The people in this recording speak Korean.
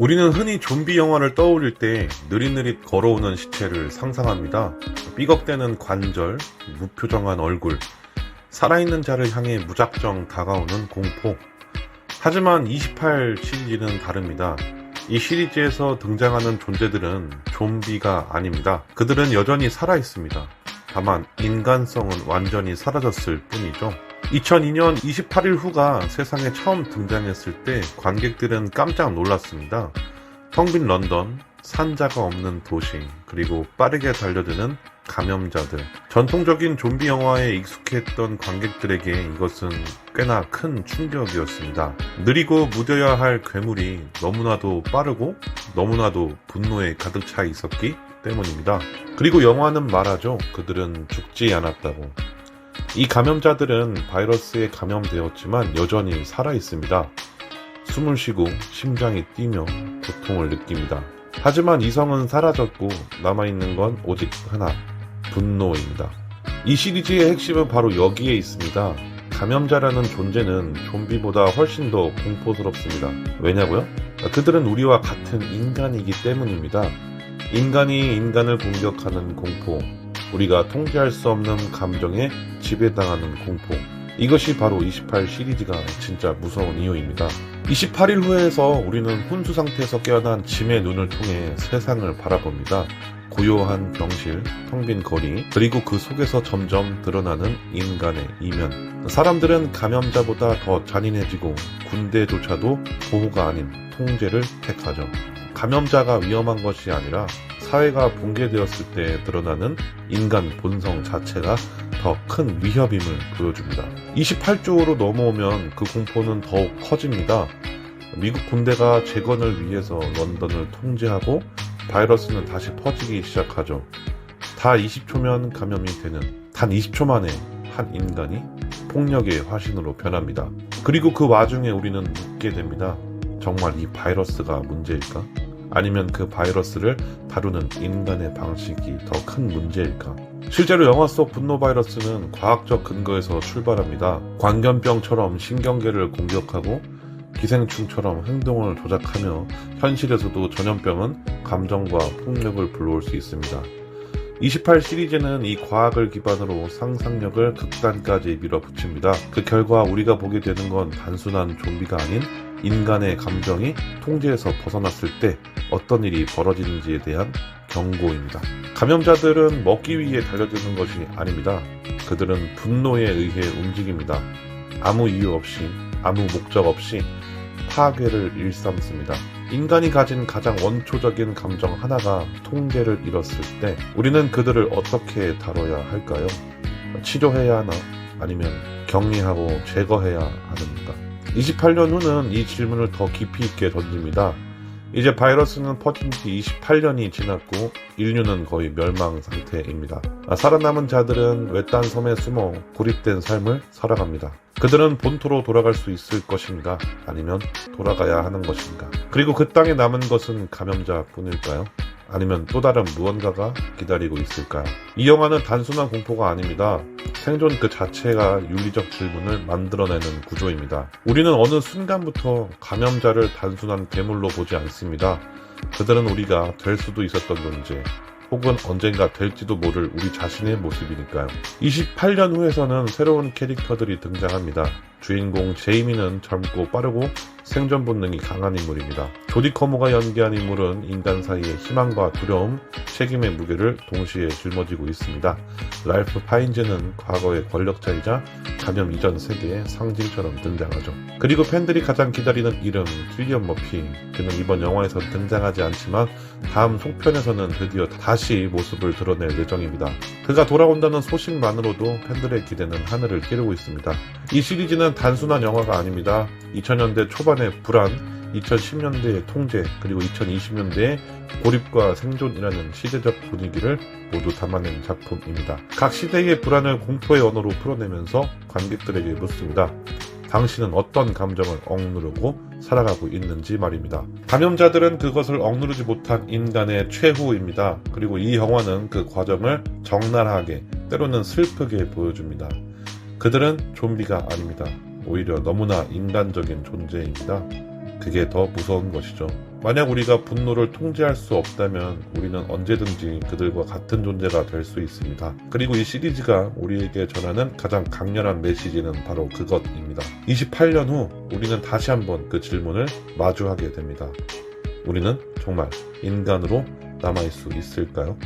우리는 흔히 좀비 영화를 떠올릴 때 느릿느릿 걸어오는 시체를 상상합니다. 삐걱대는 관절, 무표정한 얼굴, 살아있는 자를 향해 무작정 다가오는 공포. 하지만 28 시리즈는 다릅니다. 이 시리즈에서 등장하는 존재들은 좀비가 아닙니다. 그들은 여전히 살아있습니다. 다만 인간성은 완전히 사라졌을 뿐이죠. 2002년 28일 후가 세상에 처음 등장했을 때 관객들은 깜짝 놀랐습니다. 텅빈 런던, 산자가 없는 도시, 그리고 빠르게 달려드는 감염자들. 전통적인 좀비 영화에 익숙했던 관객들에게 이것은 꽤나 큰 충격이었습니다. 느리고 무뎌야 할 괴물이 너무나도 빠르고 너무나도 분노에 가득 차 있었기 때문입니다. 그리고 영화는 말하죠. 그들은 죽지 않았다고. 이 감염자들은 바이러스에 감염되었지만 여전히 살아 있습니다. 숨을 쉬고 심장이 뛰며 고통을 느낍니다. 하지만 이성은 사라졌고 남아있는 건 오직 하나, 분노입니다. 이 시리즈의 핵심은 바로 여기에 있습니다. 감염자라는 존재는 좀비보다 훨씬 더 공포스럽습니다. 왜냐고요? 그들은 우리와 같은 인간이기 때문입니다. 인간이 인간을 공격하는 공포, 우리가 통제할 수 없는 감정에 지배당하는 공포. 이것이 바로 28 시리즈가 진짜 무서운 이유입니다. 28일 후에서 우리는 혼수 상태에서 깨어난 짐의 눈을 통해 세상을 바라봅니다. 고요한 병실, 텅 빈 거리, 그리고 그 속에서 점점 드러나는 인간의 이면. 사람들은 감염자보다 더 잔인해지고 군대조차도 보호가 아닌 통제를 택하죠. 감염자가 위험한 것이 아니라 사회가 붕괴되었을 때 드러나는 인간 본성 자체가 더 큰 위협임을 보여줍니다. 28조로 넘어오면 그 공포는 더욱 커집니다. 미국 군대가 재건을 위해서 런던을 통제하고 바이러스는 다시 퍼지기 시작하죠. 다 20초면 감염이 되는 단 20초 만에 한 인간이 폭력의 화신으로 변합니다. 그리고 그 와중에 우리는 묻게 됩니다. 정말 이 바이러스가 문제일까? 아니면 그 바이러스를 다루는 인간의 방식이 더 큰 문제일까? 실제로 영화 속 분노 바이러스는 과학적 근거에서 출발합니다. 광견병처럼 신경계를 공격하고 기생충처럼 행동을 조작하며 현실에서도 전염병은 감정과 폭력을 불러올 수 있습니다. 28 시리즈는 이 과학을 기반으로 상상력을 극단까지 밀어붙입니다. 그 결과 우리가 보게 되는 건 단순한 좀비가 아닌 인간의 감정이 통제에서 벗어났을 때 어떤 일이 벌어지는지에 대한 경고입니다. 감염자들은 먹기 위해 달려드는 것이 아닙니다. 그들은 분노에 의해 움직입니다. 아무 이유 없이, 아무 목적 없이 파괴를 일삼습니다. 인간이 가진 가장 원초적인 감정 하나가 통제를 잃었을 때 우리는 그들을 어떻게 다뤄야 할까요? 치료해야 하나? 아니면 격리하고 제거해야 하는가? 28년 후는 이 질문을 더 깊이 있게 던집니다. 이제 바이러스는 퍼진 지 28년이 지났고 인류는 거의 멸망 상태입니다. 아, 살아남은 자들은 외딴 섬에 숨어 고립된 삶을 살아갑니다. 그들은 본토로 돌아갈 수 있을 것인가? 아니면 돌아가야 하는 것인가? 그리고 그 땅에 남은 것은 감염자뿐일까요? 아니면 또 다른 무언가가 기다리고 있을까요? 이 영화는 단순한 공포가 아닙니다. 생존 그 자체가 윤리적 질문을 만들어내는 구조입니다. 우리는 어느 순간부터 감염자를 단순한 괴물로 보지 않습니다. 그들은 우리가 될 수도 있었던 존재, 혹은 언젠가 될지도 모를 우리 자신의 모습이니까요. 28년 후에서는 새로운 캐릭터들이 등장합니다. 주인공 제이미는 젊고 빠르고 생존 본능이 강한 인물입니다. 조디 커머가 연기한 인물은 인간 사이의 희망과 두려움, 책임의 무게를 동시에 짊어지고 있습니다. 랄프 파인즈는 과거의 권력자이자 감염 이전 세계의 상징처럼 등장하죠. 그리고 팬들이 가장 기다리는 이름 킬리언 머피. 그는 이번 영화에서 등장하지 않지만 다음 속편에서는 드디어 다시 모습을 드러낼 예정입니다. 그가 돌아온다는 소식만으로도 팬들의 기대는 하늘을 찌르고 있습니다. 이 시리즈는 단순한 영화가 아닙니다. 2000년대 초반의 불안, 2010년대의 통제, 그리고 2020년대의 고립과 생존이라는 시대적 분위기를 모두 담아낸 작품입니다. 각 시대의 불안을 공포의 언어로 풀어내면서 관객들에게 묻습니다. 당신은 어떤 감정을 억누르고 살아가고 있는지 말입니다. 감염자들은 그것을 억누르지 못한 인간의 최후입니다. 그리고 이 영화는 그 과정을 적나라하게, 때로는 슬프게 보여줍니다. 그들은 좀비가 아닙니다. 오히려 너무나 인간적인 존재입니다. 그게 더 무서운 것이죠. 만약 우리가 분노를 통제할 수 없다면 우리는 언제든지 그들과 같은 존재가 될 수 있습니다. 그리고 이 시리즈가 우리에게 전하는 가장 강렬한 메시지는 바로 그것입니다. 28년 후 우리는 다시 한번 그 질문을 마주하게 됩니다. 우리는 정말 인간으로 남아있을 수 있을까요?